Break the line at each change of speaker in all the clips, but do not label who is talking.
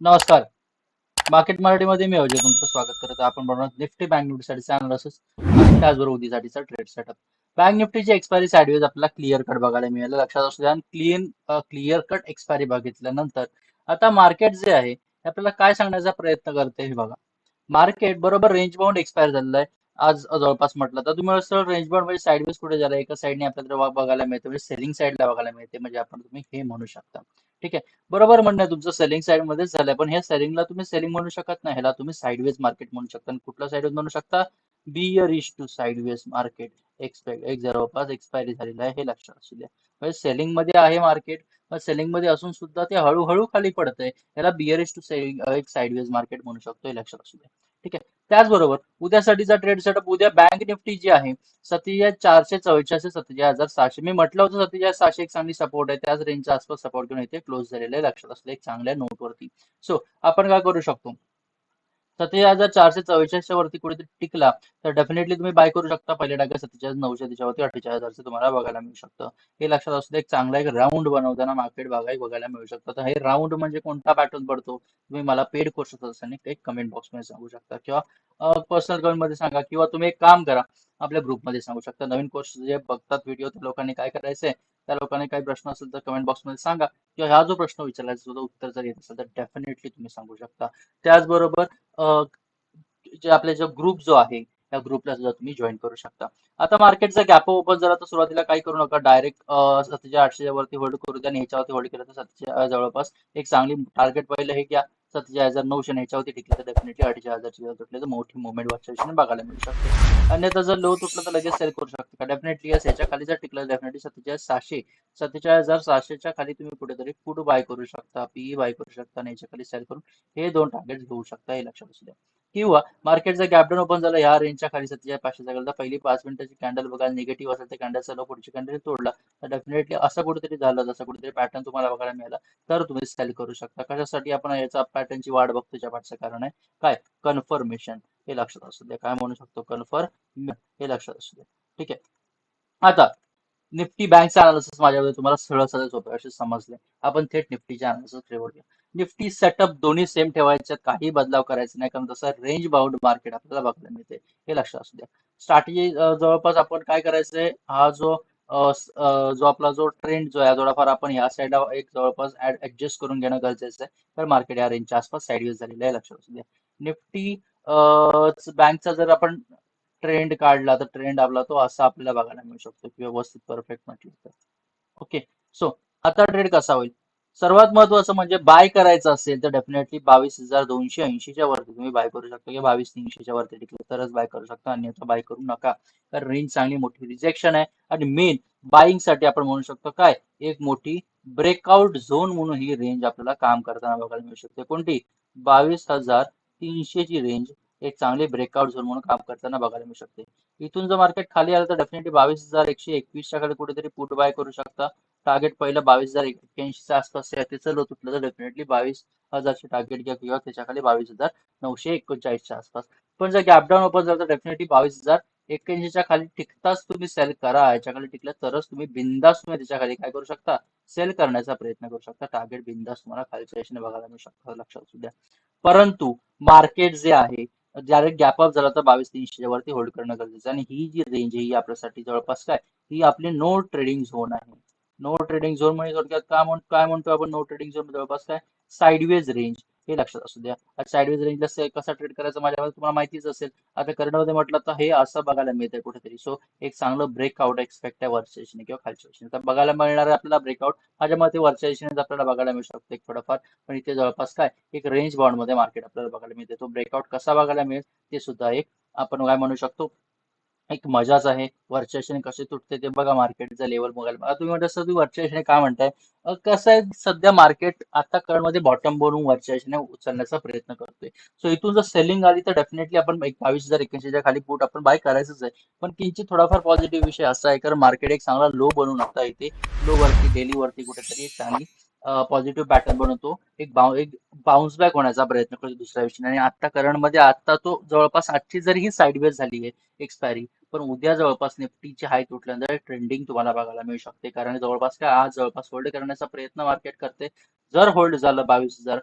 नमस्कार. मार्केट मराठीमध्ये मी अजय तुमचं स्वागत करत आपण बनवणार निफ्टी बँक निफ्टीसाठीचा अनालिसिस आणि त्याचबरोबर उद्यासाठीचा ट्रेड सेटअप बँक निफ्टीची एक्सपायरी साईडवेज आपल्याला क्लिअर कट बघायला मिळालं. लक्षात असू द्या क्लीन क्लिअर कट एक्सपायरी बघितल्यानंतर आता मार्केट जे आहे ते आपल्याला काय सांगण्याचा प्रयत्न करते हे बघा. मार्केट बरोबर रेंज बाउंड एक्सपायर झालेलं आहे. आज जवळपास म्हटलं तर तुम्ही सर रेंज बँड म्हणजे साईडवेज कुठे झालं एका साईडने आपल्याला बघायला मिळते म्हणजे सेलिंग साईडला बघायला मिळते म्हणजे आपण तुम्ही हे म्हणू शकता. ठीक आहे? बरोबर म्हणणं तुमचं सेलिंग साईड मध्येच झालंय. पण ह्या सेलिंगला तुम्ही सेलिंग म्हणू शकत नाही. ह्याला तुम्ही साईडवेज मार्केट म्हणू शकता. आणि साईडवेज म्हणू शकता? बियर इश टू साईडवेज मार्केट. एक्सपेक्ट एक जवळपास एक्सपायरी झालेलं आहे हे लक्षात असू द्या. म्हणजे सेलिंगमध्ये आहे मार्केट सेलिंगमध्ये असून सुद्धा ते हळूहळू खाली पडत आहे याला बिअरिश टू सेलिंग एक साईडवेज मार्केट म्हणू शकतो हे लक्षात असू द्या. ठीक आहे? त्याचबरोबर उद्यासाठीचा ट्रेड सेटअप उद्या बँक निफ्टी जी आहे सत्तेचाळीस चारशे चव्वेचाळीस सत्तेचाळीस हजार सहाशे. मी म्हटलं होतं सत्तेचाळीस सहाशे एक चांगली सपोर्ट आहे. त्याच रेंजच्या आसपास सपोर्ट घेऊन इथे क्लोज झालेलं आहे. लक्षात असलं एक चांगल्या नोटवरती सो आपण काय करू शकतो? सत्तेचाळीस हजार चारशे चव्वेचाळीसच्या वरती कुठेतरी टिकला तर डेफिनेटली तुम्ही बाय करू शकता पहिल्या टाका सत्तेचाळीस नऊशे त्याच्यावरती अठ्ठेचाळीस हजारचं तुम्हाला बघायला मिळू शकतं. हे लक्षात असू दे एक चांगला एक राऊंड बनवताना मार्केट बघाय बघायला मिळू शकतं. तर हे राऊंड म्हणजे कोणता पॅटर्न पडतो? तुम्ही मला पेड कोर्स असं एक कमेंट बॉक्समध्ये सांगू शकता. किंवा पर्सनलमध्ये सांगा किंवा तुम्ही एक काम करा आपल्या ग्रुपमध्ये सांगू शकता. नवीन कोर्स जे बघतात व्हिडिओ त्या लोकांनी काय करायचंय? त्या लोकांनी काही प्रश्न असेल तर कमेंट बॉक्समध्ये सांगा. किंवा हा जो प्रश्न विचारायचा उत्तर जर येत असेल तर डेफिनेटली तुम्ही सांगू शकता. त्याचबरोबर जे आपले जो ग्रुप जो आहे त्या ग्रुपला सुद्धा तुम्ही जॉईन करू शकता. आता मार्केटचा गॅप ओपन झाला तर सुरुवातीला काही करू नका डायरेक्ट सत्तेच्या आठशेच्या वरती होल्ड करू द्या आणि ह्याच्यावरती होल्ड केलं तर सत्तेच्या जवळपास. एक चांगली टार्गेट पहिलं हे घ्या. सत्तेचाळीस हजार नऊशे ह्याच्यावरती टिकलं तर डेफिनेटली अडीचशे हजारची जर तुटली. तर मोठी मुवमेंट वरच्या बघायला मिळू शकते. अन्यथा जर लो तुटलं तर लगेच सेल करू शकता. का? डेफिनेटली यस याच्या खाली जर टिकलं डेफिनेटली सत्तेचाळीस सहाशे सत्तेचाळीस हजार सहाशेच्या खाली तुम्ही कुठेतरी फूड बाय करू शकता पीई बाय करू शकता आणि याच्या खाली सेल करून हे दोन टार्गेट घेऊ शकता हे लक्षात असू द्या. किंवा मार्केट जर गॅपडाऊन ओपन झालं या रेंजच्या खाली सत्तेचाळीस पाचशे जागा पहिली पाच मिनिटाची कॅन्डल बघा निगेटिव्ह असेल तर कॅन्डल सलो पुढची कॅन्डल तोडला. तर डेफिनेटली असं कुठेतरी झालं जसं कुठेतरी पॅटर्न तुम्हाला बघायला मिळाला तर तुम्ही सेल करू शकता. कशासाठी आपण याचा पॅटर्नची वाट बघतो ज्या पाठचं कारण आहे? काय? कन्फर्मेशन हे लक्षात असू द्या. काय म्हणू शकतो? कन्फर्म हे लक्षात असू द्या. ठीक आहे. आता निफ्टी बँकचा अनालिसिस माझ्यामध्ये तुम्हाला सरळ सरळ सोपे असे समजले. आपण थेट निफ्टीच्या अनालिसिस करूया. निफ्टी सेटअप दोन्ही सेम ठेवायचे काही बदलाव करायचे नाही कारण तसं रेंज बाउंड मार्केट आपल्याला बघायला मिळते हे लक्षात असू द्या. स्ट्रॅटेजी जवळपास आपण काय करायचंय हा जो जो आपला जो ट्रेंड जो आहे थोडाफार आपण या साईडला एक जवळपास ऍडजस्ट करून घेणं गरजेचं आहे. तर मार्केट या रेंजच्या आसपास साईडवेज झालेलं आहे लक्षात असू द्या. निफ्टी बँकचा जर आपण ट्रेंड काढला तर ट्रेंड आपला तो असा आपल्याला बघायला मिळू शकतो की व्यवस्थित परफेक्ट म्हटलं तर. ओके सो आता ट्रेड कसा होईल? सर्वात महत्वाचं म्हणजे बाय करायचं असेल तर डेफिनेटली बावीस हजार दोनशे ऐंशीच्या वरती तुम्ही बाय करू शकता किंवा बावीस तीनशेच्या वरती टिकलं तरच बाय करू शकता अन्यथा बाय करू नका. तर रेंज चांगली मोठी रिजेक्शन आहे आणि मेन बाईंगसाठी आपण म्हणू शकतो काय? एक मोठी ब्रेकआउट झोन म्हणून ही रेंज आपल्याला काम करताना बघायला मिळू शकते. कोणती? बावीस हजार तीनशेची रेंज एक चांगली ब्रेकआउट झोन म्हणून काम करताना बघायला मिळू शकते. इथून जर मार्केट खाली आलं तर डेफिनेटली बावीस हजार एकशे एकवीसच्या खाली कुठेतरी पुट बाय करू शकता. टार्गेट पहिलं बावीस हजार एक्क्याऐंशीच्या आसपास आहे. त्याचं लो तुटलं तर डेफिनेटली बावीस हजारचे टार्गेट घ्या किंवा त्याच्याखाली बावीस हजार नऊशे एकोणचाळीसच्या आसपास. पण जर गॅपडाऊन ओपन झालं तर डेफिनेटली बावीस हजार एक्क्याऐंशीच्या खाली टिकताच तुम्ही सेल करा. याच्याखाली टिकलं तरच तुम्ही बिंदास तुम्ही त्याच्याखाली काय करू शकता? सेल करण्याचा प्रयत्न करू शकता. टार्गेट बिंदास तुम्हाला खालच्या दिशेने बघायला मिळू शकतं. लक्षात असू द्या. परंतु मार्केट जे आहे डायरेक्ट गॅप अप झाला तर बावीस तीनशेच्या वरती होल्ड करणं गरजेचं आणि ही जी रेंज आहे ही आपल्यासाठी जवळपास काय? ही आपली नो ट्रेडिंग झोन आहे. नो ट्रेडिंग झोन म्हणजे थोडक्यात काय म्हणतो काय म्हणतो आपण? नो ट्रेडिंग झोन जवळपास काय साईडवेज रेंज हे लक्षात असू द्या. साईडवेज रेंजला कसा ट्रेड करायचा माझ्या तुम्हाला माहितीच असेल. आता करण्यामध्ये म्हटलं तर हे असं बघायला मिळतंय कुठेतरी. सो एक चांगलं ब्रेकआउट एक्सपेक्ट आहे वरच्या दिशेने किंवा खालच्या दिशेने. तर बघायला मिळणार आहे आपल्याला ब्रेकआउट माझ्या मते वरच्या दिशेने आपल्याला बघायला मिळू शकतो एक थोडंफार. पण इथे जवळपास काय? एक रेंज बाउंडमध्ये मार्केट आपल्याला बघायला मिळते. तो ब्रेकआउट कसा बघायला मिळेल ते सुद्धा एक आपण काय म्हणू शकतो? एक मजाच आहे. वरच्या कसे तुटते ते बघा मार्केटचा लेवल बघायला. तुम्ही म्हणता सर तुम्ही वरच्या काय म्हणताय? कसं आहे सध्या मार्केट आता मध्ये बॉटम बनवून वरच्या उचलण्याचा प्रयत्न करतोय. सो इथून जर सेलिंग आली तर डेफिनेटली आपण एक बावीस हजार एक्क्याऐंशीच्या खाली पोट आपण बाय करायचंच आहे. पण किंचित थोडाफार पॉझिटिव्ह विषय असा आहे कारण मार्केट एक चांगला लो बनवून आता इथे लो वरती डेली वरती कुठेतरी एक चांगली पॉझिटिव्ह पॅटर्न बनवतो. एक बाउ एक बाउन्स बॅक होण्याचा प्रयत्न करतो दुसऱ्या विषयी आणि आता करंटमध्ये आता तो जवळपास आजची जरी ही साईडवेज झाली आहे एक्सपायरी पण उद्या जवळपास निफ्टीची हाय तुटल्यानंतर ट्रेंडिंग तुम्हाला बघायला मिळू शकते. कारण जवळपास काय आज जवळपास होल्ड करण्याचा प्रयत्न मार्केट करते. जर होल्ड झालं बावीस हजार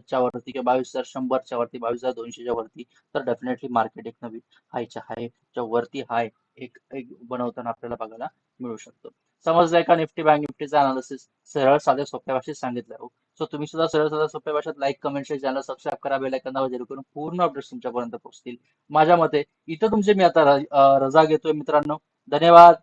च्या वरती किंवा बावीस हजार शंभरच्या वरती बावीस हजार दोनशेच्या वरती तर डेफिनेटली मार्केट एक नवीन हायच्या हायच्या वरती हाय एक एक बनवताना आपल्याला बघायला मिळू शकतो. समजलंय का निफ्टी बँक निफ्टीचा अनालिसिस सरळ साध्या सोप्या भाषेत सांगितलं हो. सो तुम्ही सुद्धा सरळ सरळ सोप्या भाषेत like comment share channel subscribe करा. बेल आयकॉन जेणेकरून पूर्ण अपडेट्स तुमच्यापर्यंत पोहोचतील. माझ्या मते इथं तुमचे मी आता रजा घेतोय मित्रांनो. धन्यवाद.